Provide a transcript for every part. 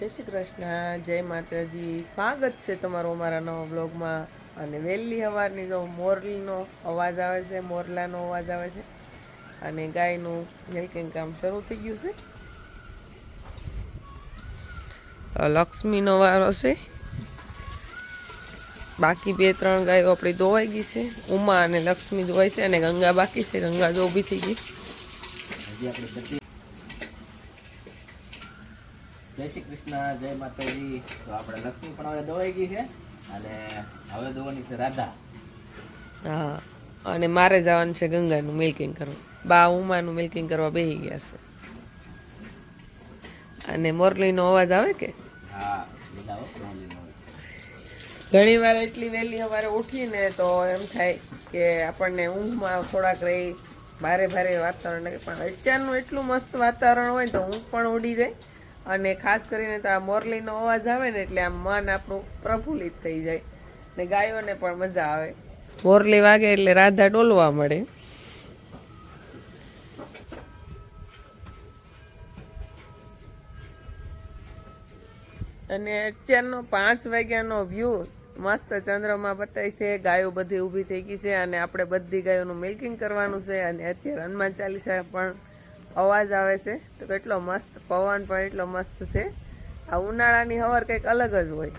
જય શ્રી કૃષ્ણ, જય માતાજી. સ્વાગત છે તમારો અમારા નવા બ્લોગમાં અને વહેલી સવારની જો મોરલીનો અવાજ આવે છે, મોરલાનો અવાજ આવે છે. અને ગાયનું મિલ્કિંગ કામ શરૂ થઈ ગયું છે. લક્ષ્મીનો વારો છે. બાકી બે ત્રણ ગાયો આપણી ધોવાઈ ગઈ છે. ઉમા અને લક્ષ્મી ધોવાઈ છે અને ગંગા બાકી છે. ગંગા જો ઊભી થઈ ગઈ. જય શ્રી કૃષ્ણ જય માતાજી. તો આપણે લક્ષ્મી પણ હવે દવાઈ ગઈ છે અને હવે દોવાની છે રાધા. હા અને મારે જવાનું છે ગંગાનું મિલ્કિંગ કરવું. બા ઉમાનું મિલ્કિંગ કરવા બેસી ગયા છે. અને મોરલીનો અવાજ આવે કે? હા ઘણી વાર એટલી વહેલી સવારે ઉઠીને તો એમ થાય કે આપણને ઊંઘમાં થોડાક રહી ભારે ભારે વાતાવરણ લાગે. પણ અત્યારનું એટલું મસ્ત વાતાવરણ હોય તો ઊંઘ પણ ઉડી જાય. અને ખાસ કરીને તો આ મોરલીનો અવાજ આવે ને એટલે આમ મન આપણું પ્રફુલ્લિત થઈ જાય ને ગાયોને પણ મજા આવે. મોરલી વાગે એટલે રાધા ડોલવા મળે. અને અત્યારનો પાંચ વાગ્યાનો વ્યૂ મસ્ત ચંદ્રમાં બતાય છે. ગાયો બધી ઊભી થઈ ગઈ છે અને આપણે બધી ગાયોનું મિલ્કિંગ કરવાનું છે અને અત્યારે હનુમાન ચાલીસા પણ અવાજ આવે છે. તો કેટલો મસ્ત પવન પણ એટલો મસ્ત છે. આ ઉનાળાની હવાર કંઈક અલગ જ હોય.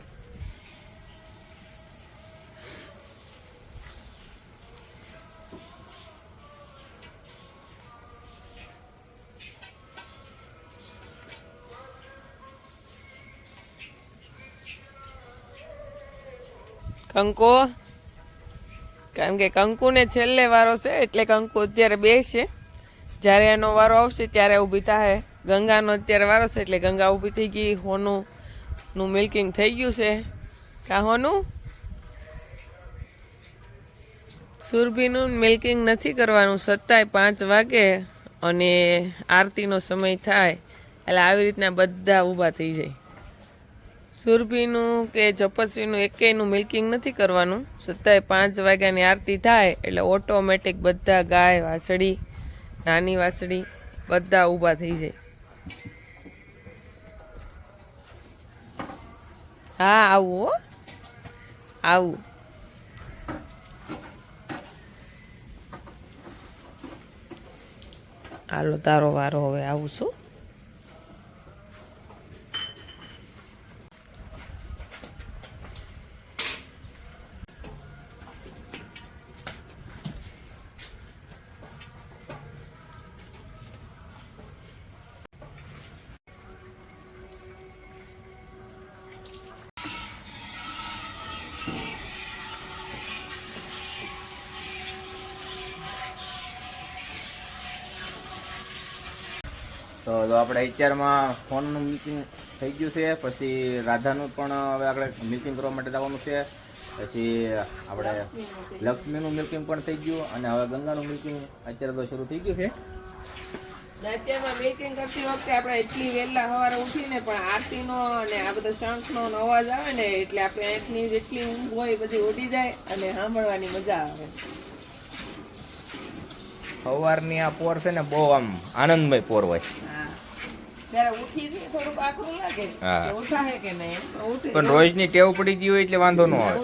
કંકુ? કારણ કે કંકુને છેલ્લે વારો છે, એટલે કંકુ અત્યારે બેસે. જ્યારે એનો વારો આવશે ત્યારે ઊભી થાય ગંગાનો અત્યારે વારો છે એટલે ગંગા ઊભી થઈ ગઈ. હોનું નું મિલ્કિંગ થઈ ગયું છે. કા હોનું? સુરભીનું મિલ્કિંગ નથી કરવાનું. સત્તાય પાંચ વાગે અને આરતીનો સમય થાય એટલે આવી રીતના બધા ઊભા થઈ જાય. સુરભીનું કે જપસ્વીનું એકેયનું મિલ્કિંગ નથી કરવાનું. સત્તાય પાંચ વાગ્યાની આરતી થાય એટલે ઓટોમેટિક બધા ગાય વાસળી નાની વાસળી બધા ઊભા થઈ જાય. હા, આવું હો. આવું. હાલો, તારો વારો હવે આવું છું. આપણે અત્યારમાં ફોનનું મિલ્કિંગ થઈ ગયું છે પછી રાધાનું પણ હવે આપણે મિલ્કિંગ કરવા માટે જવાનું છે પછી આપણે લક્ષ્મીનું મિલ્કિંગ પણ થઈ ગયું અને હવે ગંગાનું મિલ્કિંગ અત્યારે તો શરૂ થઈ ગયું છે. અત્યારમાં મિલ્કિંગ કરતી વખતે આપણે એટલી વહેલા સવારે ઉઠીને પણ આરતીનો અને આ બધો શંખનો અવાજ આવે ને એટલે આપણે આંખની જેટલી ઊંઘ હોય બધી ઉડી જાય અને સાંભળવાની મજા આવે. સવારની આ પોર છે ને બહુ આમ આનંદમય પોર હોય. પણ રોજની ટેવ પડી ગઈ હોય એટલે વાંધો ન આવે.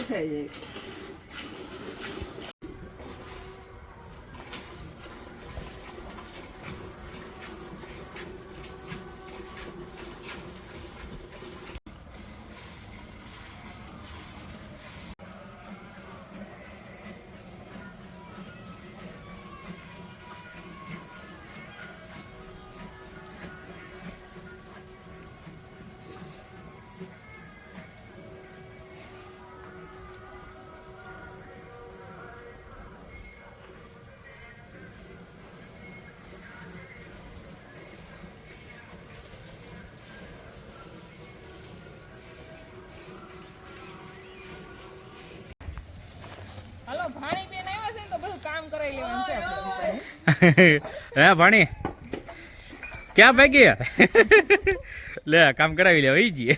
હે ભાણી. ક્યાં ભાગી લે કામ કરાવી લેવા ઈ જઈએ.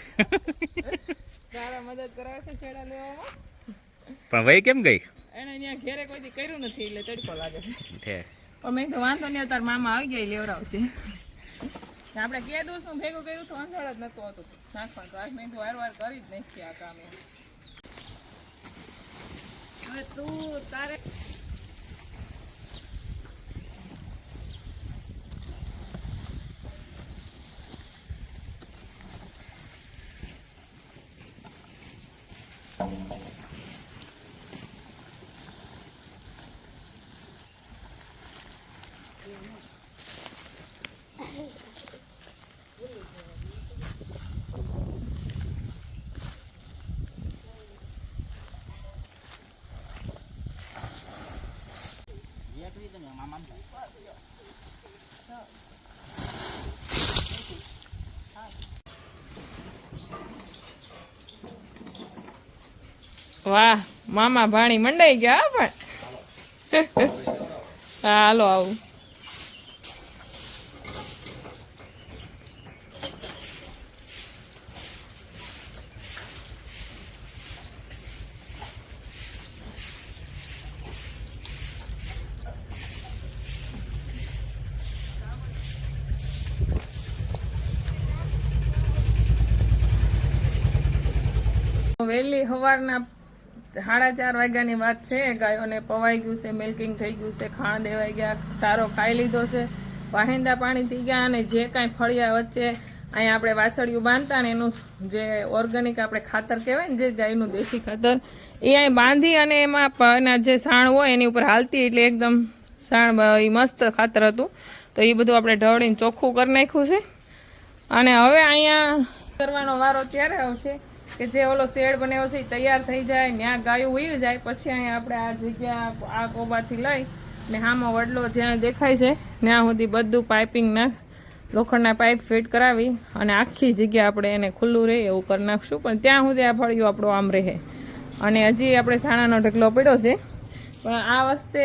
પણ ભાઈ કેમ ગઈ? એને ઘેરે કોઈથી કર્યું નથી એટલે તડકો લાગે છે. ઠે પણ મેં તો વાંધો નહીં તાર મામા આવી ગયા લેવડાવશે. આપણે કે નું ભેગું કર્યું તો અંધાર જ નતું હોતું. નાખવાનું તો આજ મેં કીધું વાર વાર કરી જ નાખીએ આ કામ. હવે તું તારે વાહ મામા ભાણી મંડાઈ ગયા પણ. હાલો આવું. વહેલી સવારના સાડા ચાર વાગ્યાની વાત છે. ગાયોને પવાઈ ગયું છે મિલ્કિંગ થઈ ગયું છે ખાણ દેવાઈ ગયા, સારો ખાઈ લીધો છે. વાહિંદા પાણી થઈ ગયા અને જે કાંઈ ફળિયા વચ્ચે અહીંયા આપણે વાસળિયું બાંધતા ને એનું જે ઓર્ગેનિક આપણે ખાતર કહેવાય ને જે ગાયનું દેશી ખાતર, એ અહીં બાંધી અને એમાં એના જે સાણ હોય એની ઉપર હાલતી એટલે એકદમ સાણ એ મસ્ત ખાતર હતું. તો એ બધું આપણે ઢવળીને ચોખ્ખું કરી નાખ્યું છે. અને હવે અહીંયા કરવાનો વારો ત્યારે આવશે? કે જે ઓલો શેડ બનાવ્યો છે એ તૈયાર થઈ જાય ત્યાં ગાયું ઉઈ જાય, પછી અહીંયા આપણે આ જગ્યા, આ કોબાથી લઈ, ને હામાં વડલો જ્યાં દેખાય છે, ત્યાં સુધી બધું પાઇપિંગના લોખંડના પાઇપ ફિટ કરાવી, અને આખી જગ્યા આપણે એને ખુલ્લું રહે એવું કરી નાખશું. પણ ત્યાં સુધી આ ફળિયું આપણો આમ રહે. અને હજી આપણે સાણાનો ઢગલો પડ્યો છે. પણ આ વખતે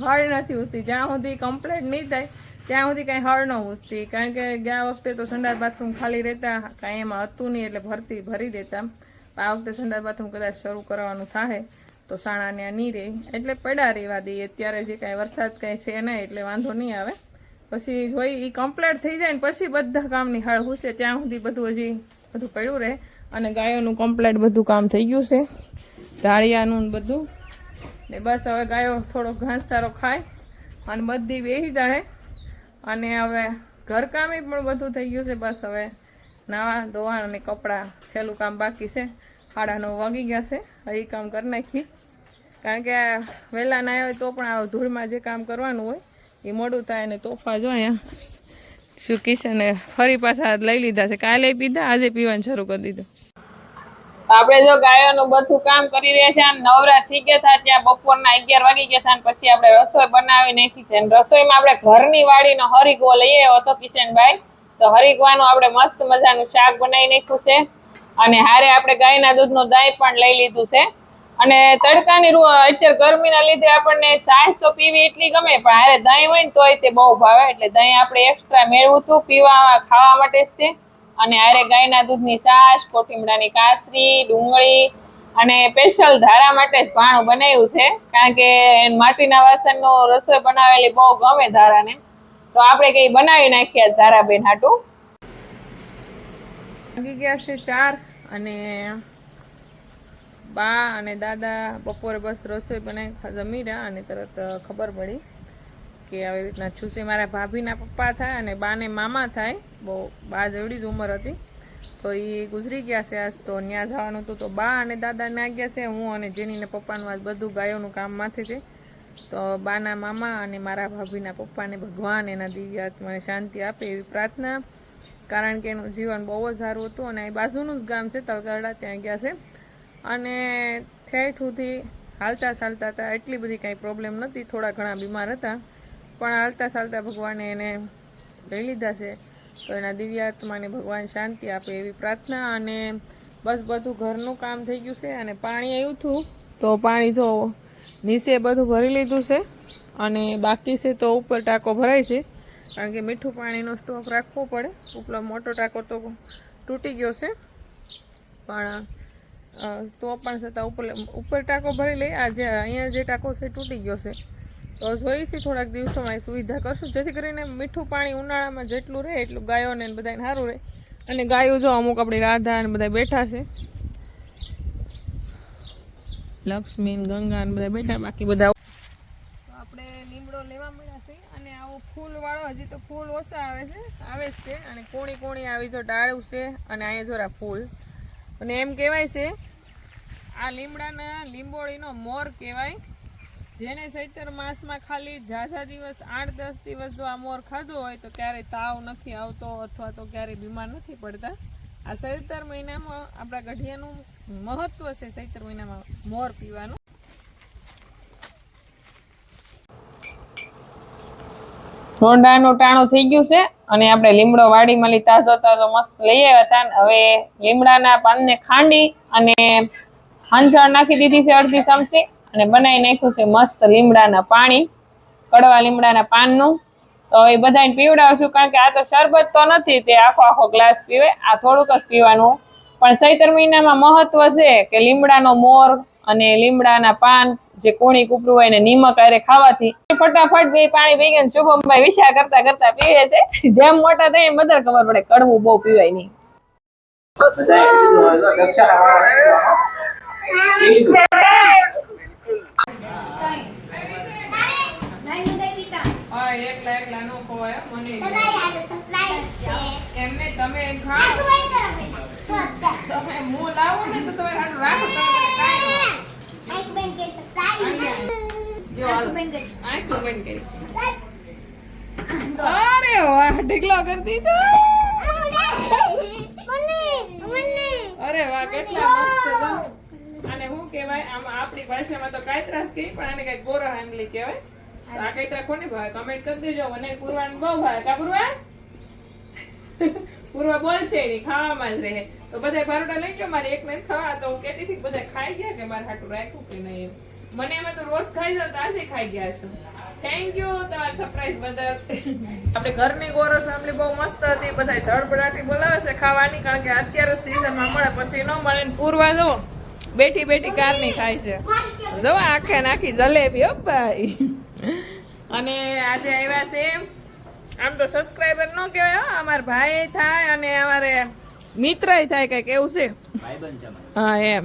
હળ નથી ઉઠતી જ્યાં સુધી કમ્પ્લેટ નહીં થાય ત્યાં સુધી કાંઈ હળ ન ઉઠતી કારણ કે ગયા વખતે તો સંડાસ બાથરૂમ ખાલી રહેતા, કાંઈ એમાં હતું નહીં એટલે ભરતી, ભરી દેતા. આ વખતે સંડાસ બાથરૂમ કદાચ શરૂ કરવાનું થાય તો સાણા ત્યાં નહીં રહે. એટલે પડ્યા રહેવા દઈએ. અત્યારે જે કાંઈ વરસાદ કાંઈ છે નહીં એટલે વાંધો નહીં આવે. પછી જોઈ એ કમ્પ્લીટ થઈ જાય ને પછી બધા કામની હળ હુશે ત્યાં સુધી બધું હજી બધું પડ્યું રહે. અને ગાયોનું કમ્પ્લીટ બધું કામ થઈ ગયું છે. ઢાળિયાનું બધું. ને બસ હવે ગાયો થોડો ઘાસ સારો ખાય. અને બધી બેસી જાય અને હવે ઘરકામે પણ બધું થઈ ગયું છે. બસ હવે નાવા ધોવા અને કપડાં છેલ્લું કામ બાકી છે. સાડા નવ વાગી ગયા છે. એ કામ કરી નાખી કારણ કે વહેલા ના હોય તો પણ આ ધૂળમાં જે કામ કરવાનું હોય એ મોડું થાય અને તોફા જો અહીંયા શું કિશને ફરી પાછા લઈ લીધા છે. કાલે પીધા, આજે પીવાનું શરૂ કરી દીધું. આપણે જો ગાયોનું બધું કામ કરી રહ્યા છે નવરા થઈ ગયા હતા ત્યાં બપોરના અગિયાર વાગી ગયા હતા પછી આપણે રસોઈ બનાવી નાખી છે. રસોઈમાં આપણે ઘરની વાડીનો હરિગો લઈએ હતો કિશનભાઈ. તો હરીગવાનું આપણે મસ્ત મજાનું શાક બનાવી નાખ્યું છે. અને હારે આપણે ગાયના દૂધનું દહીં પણ લઈ લીધું છે. અને તડકાની રૂ, અત્યારે ગરમીના લીધે આપણને સાસ તો પીવી એટલી ગમે, પણ હારે દહીં હોય ને તોય તે બહુ ભાવે. એટલે દહીં આપણે એક્સ્ટ્રા મેળવું હતું પીવા, ખાવા માટે જ તે. અને આરે ગાયના દૂધની છાશ કોઠીમડાની કાસરી, ડુંગળી અને સ્પેશિયલ ધારા માટે જ ભાણું બનાવ્યું છે. કારણ કે માટીના વાસણનો રસોઈ બનાવેલી બહુ ગમે ધારાને. તો આપણે કંઈ બનાવી નાખીએ ધારાબેન હાટું. લાગી ગયા છે ચાર અને બા અને દાદા બપોરે બસ રસોઈ બનાવી જમી રહ્યા અને તરત ખબર પડી. કે આવી રીતના છુસી મારા ભાભીના પપ્પા થાય અને બાને મામા થાય. બહુ બા જેવડી જ ઉંમર હતી. તો એ ગુજરી ગયા છે આજ તો ત્યાં જવાનું હતું. તો બા અને દાદા ત્યાં ગયા છે, હું અને જેનીને પપ્પાનું આજ બધું ગાયોનું કામ માથે છે. તો બાના મામા અને મારા ભાભીના પપ્પાને ભગવાન એના દિવ્ય આત્માને શાંતિ આપે એવી પ્રાર્થના. કારણ કે એનું જીવન બહુ જ સારું હતું અને એ બાજુનું જ ગામ છે તલગાડા ત્યાં ગયા છે. અને ઠેઠ સુધી હાલતા ચાલતા હતા. એટલી બધી કાંઈ પ્રોબ્લેમ નથી થોડા ઘણા બીમાર હતા. પણ હાલતા ચાલતા ભગવાને એને લઈ લીધા છે. તો એના દિવ્યાત્માને ભગવાન શાંતિ આપે એવી પ્રાર્થના અને બસ બધું ઘરનું કામ થઈ ગયું છે અને પાણી આવ્યું હતું તો પાણી જો નીચે બધું ભરી લીધું છે અને બાકી છે તો ઉપર ટાંકો ભરાય છે. કારણ કે મીઠું પાણીનો સ્ટોક રાખવો પડે. ઉપલો મોટો ટાંકો તો તૂટી ગયો છે. પણ તો પણ છતાં ઉપર ઉપર ટાંકો ભરી લઈ. આ જે અહીંયા જે ટાંકો છે તૂટી ગયો છે. તો જોઈશી થોડાક દિવસોમાં એ સુવિધા કરશું. જેથી કરીને મીઠું પાણી ઉનાળામાં જેટલું રહે એટલું ગાયોને બધાને સારું રહે. અને ગાયો જો અમુક આપણી રાધા અને બધા બેઠા છે. લક્ષ્મી ગંગા ને બધા બેઠા, બાકી બધા આપણે લીમડો લેવા મળ્યા છે અને આવો ફૂલ વાળો, હજી તો ફૂલ ઓછા આવે છે, આવે જ છે. અને કોણી કોણી આવી જો ડાળું છે અને અહીંયા જોરા ફૂલ. અને એમ કહેવાય છે, આ લીમડાના લીંબોળીનો મોર કહેવાય. જેને ચૈતર માસમાં ખાલી ઝાઝા દિવસ, આઠ, દસ દિવસ જો આ મોર ખાધો હોય તો ક્યારેય તાવ નથી આવતો અથવા તો ક્યારેય બીમાર નથી પડતા. આ ચૈતર મહિનામાં આપણા ગઢિયાનું મહત્વ છે ચૈતર મહિનામાં મોર પીવાનું. થોંડાનું ટાણું થઈ ગયું છે અને આપણે લીમડો વાડીમાં લઈ તાજો તાજો મસ્ત લઈ આવ્યા હતા. હવે લીમડાના પાનને ખાંડી અને હંજળ નાખી દીધી છે અડધી ચમચી. અને બનાવી નાખ્યું છે મસ્ત લીમડાના પાણી, કડવા લીમડાના પાનનું. તો એ બધાને પીવડાવશું કારણ કે આ તો શરબત તો નથી તે આખો આખો ગ્લાસ પીવે, આ થોડુંક જ પીવાનું. પણ સૈતર મહિનામાં મહત્વ છે કે લીમડાનો મોર અને લીમડાના પાન જે કોણી કૂપરું હોય ને નિમક અરે ખાવાથી ફટાફટ બે પાણી પી ગયા શુભમભાઈ વિશા કરતા કરતા પીવે છે. જેમ મોટા થાય એમ બધા ખબર પડે કડવું બહુ પીવાય નહીં. હા તમે તમે હું લાવો તમે હારું રાખો કાંઈ અરે વાહ ઢીકલો કરી દીધો અરે વાહ, કેટલા મસ્ત અને હું કહેવાય, આમ આપણી ભાષામાં તો કાયત્રાસ કહી પણ આને કઈ ગોરો આંબલી કહેવાય. આ આ કાયત્રા કોને ભાવે કમેન્ટ કરી દેજો. મને પૂર્વાને બહુ ભાવે. કા પૂર્વા પૂર્વા બોલશે નહીં, ખાવામાં જ રહે. તો બધા પરોટા લઈ ગયો મારે એક મિનિટ ખાવા તો હું હતી બધા ખાઈ ગયા કે મારે હાટું રાખ્યું કે નહીં એમ. મને એમાં તો રોજ ખાઈ જાવ તો આજે ખાઈ ગયા છે થેન્ક યુ તમારા સરપ્રાઈઝ બદલ. આપણે ઘરની ગોરસ આમલી બહુ મસ્ત હતી બધા ધડબડાટી બોલાવે છે ખાવાની, કારણ કે અત્યારે સીઝનમાં મળે પછી ન મળે ને પૂરવા દો બેઠી બેઠી કારની ખાય છે. જો આખે નાખી જલેબી, હો ભાઈ. અને આજે આવ્યા છે આમ તો સબસ્ક્રાઈબર ન કહેવાય હો. અમારા ભાઈ થાય અને અમારે મિત્ર થાય કંઈક એવું છે. ભાઈબંધ છે અમારે. હા એમ.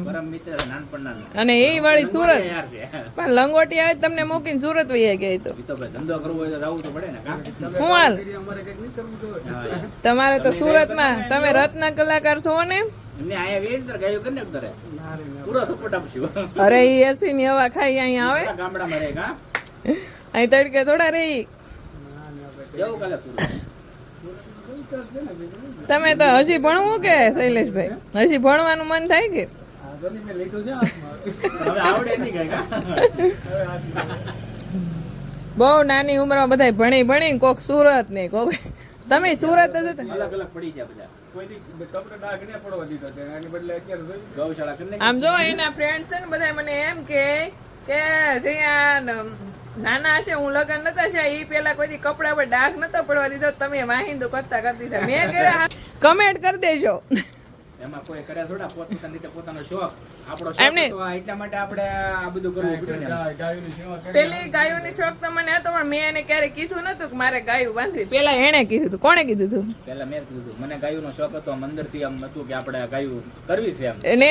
અને એ વળી સુરત. પણ લંગોટી આવે તમને મૂકીને સુરત વહી ગઈ તો. ઈ તો ભાઈ ધંધો કરવો હોય તો જવું તો પડે ને કાં? હું હાલ? તમારે તો સુરતમાં તમે રત્ન કલાકાર છો ને? અરે એસી ની હવા ખાઈ અહીંયા આવે. પૂરા ગામડામાં રહે કાં? અહીં તડકે થોડા રહી. તમે તો હજી ભણવું કે શૈલેષભાઈ હજી ભણવાનું મન થાય કે? બહુ નાની ઉંમરમાં બધા ભણી ભણી કોક સુરત ને કોક તમે સુરત જ. આમ જો એના ફ્રેન્ડ છે ને બધા મને એમ કે કે જ્યાં નાના હશે, હું લગન નતા છે એ પેલા કોઈ કપડા પર ડાઘ નતો પડવા દીધો, તમે વાહિંદો કરતા કરતી મેં કર્યા કમેન્ટ કરી દેજો. એમાં કોઈ કરે થોડા પોતાની રીતે પોતાનો શોખ. આપણો શોખ એટલા માટે આપણે આ બધું કરવું પડ્યું પેલી ગાયોની શોખ તો મને હતો પણ મેં એને ક્યારે કીધું નતું કે મારે ગાયું બાંધવી. પેલા એણે કીધું હતું કોણે કીધું હતું પેલા મેં કીધું હતું. મને ગાયોનો શોખ હતો મંદિરથી આમ હતું કે આપણે ગાયું કરવી છે એમ. એને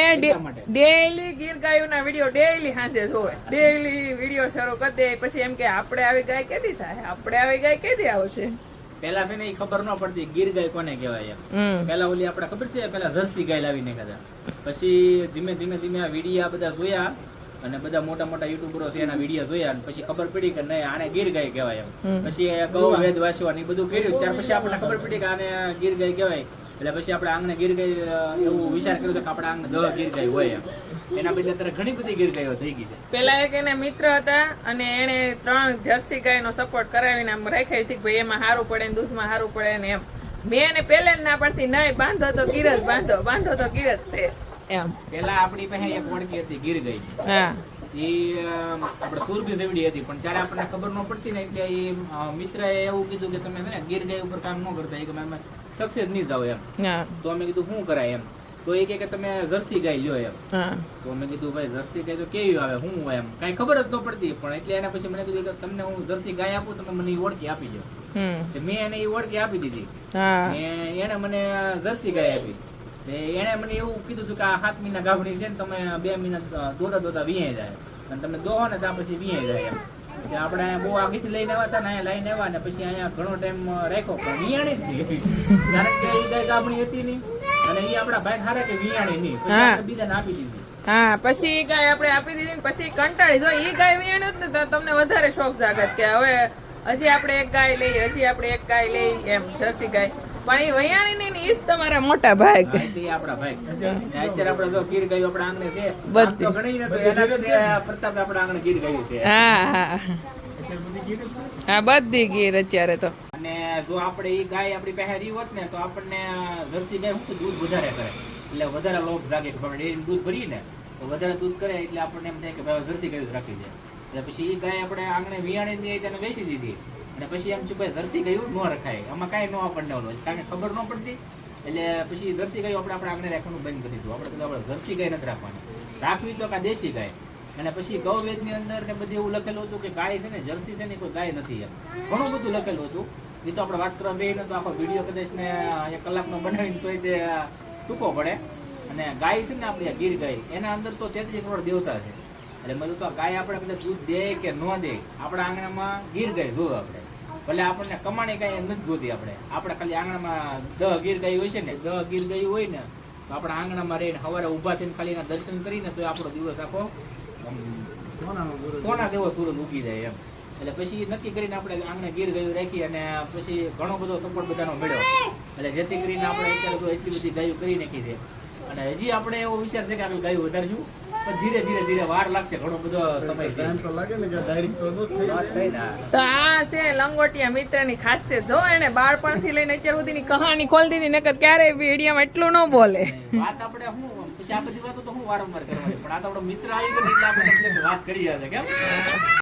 ડેઈલી ગીર ગાયોના વીડિયો ડેઈલી સાંજે જોવે. ડેઈલી વીડિયો શરૂ કરી દે પછી એમ કે આપણે આવી ગાય કેદી થાય? આપણે આવી ગાય કેદી આવશે? પહેલા છે ને એ ખબર ન પડતી ગીર ગાય કોને કહેવાય એમ. હમ. ઓલી આપણે ખબર છે? પેલા જર્સી ગાય લાવીને ખાધા પછી ધીમે ધીમે ધીમે આ વિડીયા બધા જોયા અને બધા મોટા મોટા યુટ્યુબરો છે એના વીડિયો જોયા અને પછી ખબર પડી કે નહીં આને ગીર ગાય કહેવાય એમ. પછી ગૌ વેદ એ બધું કર્યું. ત્યાર પછી આપણને ખબર પડી કે આને ગીર ગાય કહેવાય. એટલે પછી આપણે આંગને ગીર ગાય એવું વિચાર કર્યો કે આપણે આંગને દહ ગીર ગાય હોય એમ. એના બદલે અત્યારે ઘણી બધી ગીર ગાયો થઈ ગઈ છે. પેલા એક એને મિત્ર હતા અને એને ત્રણ જર્સી ગાયનો સપોર્ટ કરાવીને આમ રાખાઈ હતી ભાઈ એમાં સારું પડે ને દૂધમાં સારું પડે ને એમ. મેં એને પહેલે ના પડતી નહીં બાંધો તો ગીરજ બાંધો બાંધો તો ગીરજ તે એમ. પેલા આપણી પાસે એક વણકી હતી ગીર ગઈ હા. એ આપણે સુરભી દેવડી હતી પણ ત્યારે આપણને ખબર ન પડતી ને એટલે એ મિત્ર મિત્રએ એવું કીધું કે તમે છે ને ગીર ગાય ઉપર કામ ન કરતા. એ કે સક્સેસ નહીં થાવ એમ. તો અમે કીધું શું કરાય એમ? તો એ કે તમે જર્સી ગાય લ્યો એમ. તો મેં કીધું ભાઈ જર્સી ગાય તો કેવી આવે? હું હોય એમ? કાંઈ ખબર જ ન પડતી પણ એટલે એના પછી મને કીધું કે તમને હું જર્સી ગાય આપું તમે મને એ ઓળખી આપી દો મેં એને એ ઓળખી આપી દીધી. એને મને જર્સી ગાય આપી. એને મને એવું કીધું હતું કે આ સાત મહિના ગાભણી છે ને તમે બે મહિના દોતા દોતા વિયાઈ જાય. અને તમે દોહો ને ત્યાં પછી વિયાઈ જાય એમ. એટલે આપણે બહુ આગળથી લઈને આવ્યા હતા ને અહીંયા લઈને આવ્યા ને પછી અહીંયા ઘણો ટાઈમ રાખ્યો. પણ વિયાણી જ કારણ કે એ ગાય ગાભણી હતી નહીં. અને એ આપણા ભાઈ હારે કે વિયાણી નહીં. પછી બીજાને આપી દીધી. હા પછી ઈ ગાય આપણે આપી દીધી પછી કંટાળી. જો એ ગાય વિયાણી જ ને તો તમને વધારે શોખ જાગત કે હવે હજી આપણે એક ગાય લઈ હજી આપણે એક ગાય લઈ એમ જર્સી ગાય. પણ એ વયાણી ને ઈસ તમારા મોટા ભાગ. આપણા ભાઈ અત્યારે આપણે તો ગીર ગયું આપણા આંગણે છે બધી. તો એના કરતા આપણા આંગણે ગીર ગયું છે. હા હા. હા બધી ગીર અત્યારે તો. અને જો આપણે ઈ ગાય આપણી પાસે રહી હોત ને તો આપણને જર્સી ગાય શું દૂધ વધારે કરે. એટલે વધારે લોભ જાગે કે આપણે ડેરી દૂધ ભરીએ ને તો વધારે દૂધ કરે એટલે આપણને એમ થાય કે ભાઈ જર્સી ગાય રાખી દે. એટલે પછી ઈ ગાય આપણે આંગણે વિયાણી દઈએ તેને વેચી દીધી. અને પછી એમ છું ભાઈ જર્સી ગયું, ન રખાય. આમાં કાંઈ ન આપણને ઓલો. કારણ કે ખબર ન પડતી. એટલે પછી જર્સી ગયું, આપણે આપણે આગળ રાખવાનું બંધ કરી દીધું. આપણે કીધું આપણે જર્સી ગાય નથી રાખવાની. રાખવી તો કાં દેશી ગાય. અને પછી ગૌવેદની અંદર ને બધું એવું લખેલું હતું કે ગાય છે ને, જર્સી છે ને કોઈ ગાય નથી એમ. ઘણું બધું લખેલું હતું. એ તો આપણે વાત કરવા બેહીને તો આખો વીડિયો કદાચ ને એક કલાકનો બનાવીને તોય તે ટૂંકો પડે. અને ગાય છે ને, આપણી ગીર ગાય, એના અંદર તો તેત્રીસ કરોડ દેવતા છે. એટલે મેં તો ગાય આપણે કદાચ દૂધ દે કે ન દે આપણા આંગણામાં ગીર ગાય જો આપણે. ભલે આપણને કમાણી કાંઈ નથી જોતી આપણે. આપણે ખાલી આંગણામાં દહ ગીર ગાય હોય છે ને દહ ગીર ગાય હોય ને તો આપણા આંગણામાં રહીને સવારે ઊભા થઈને ખાલી એના દર્શન કરીને તો આપણો દિવસ આખો સોના જેવો સૂરજ ઉગી જાય એમ. એટલે પછી નક્કી કરીને આપણે આંગણે ગીર ગાયું રાખી અને પછી ઘણો બધો સપોર્ટ બધાનો મળ્યો. એટલે જેથી કરીને આપણે અત્યારે તો એટલી બધી ગાયું કરી નાખી છે. અને હજી આપણે એવો વિચાર છે કે આપણે ગાયું વધારશું. પણ ધીરે ધીરે ધીરે વાર લાગશે ઘણો બધો સમય છે. વાત થઈ ને તો આ છે લંગોટિયા મિત્રની ખાસિયત. જો એને બાળપણથી લઈને અત્યાર સુધીની કહાની ખોલી દીધી નકર ક્યારેય વિડીયોમાં એટલું ન બોલે. વાત આપણે શું પછી આ બધી વાતો તો હું વારંવાર કરવાની પણ આ તો આપણો મિત્ર આવી ગયો એટલે આપણે વાત કરી રહ્યા કેમ?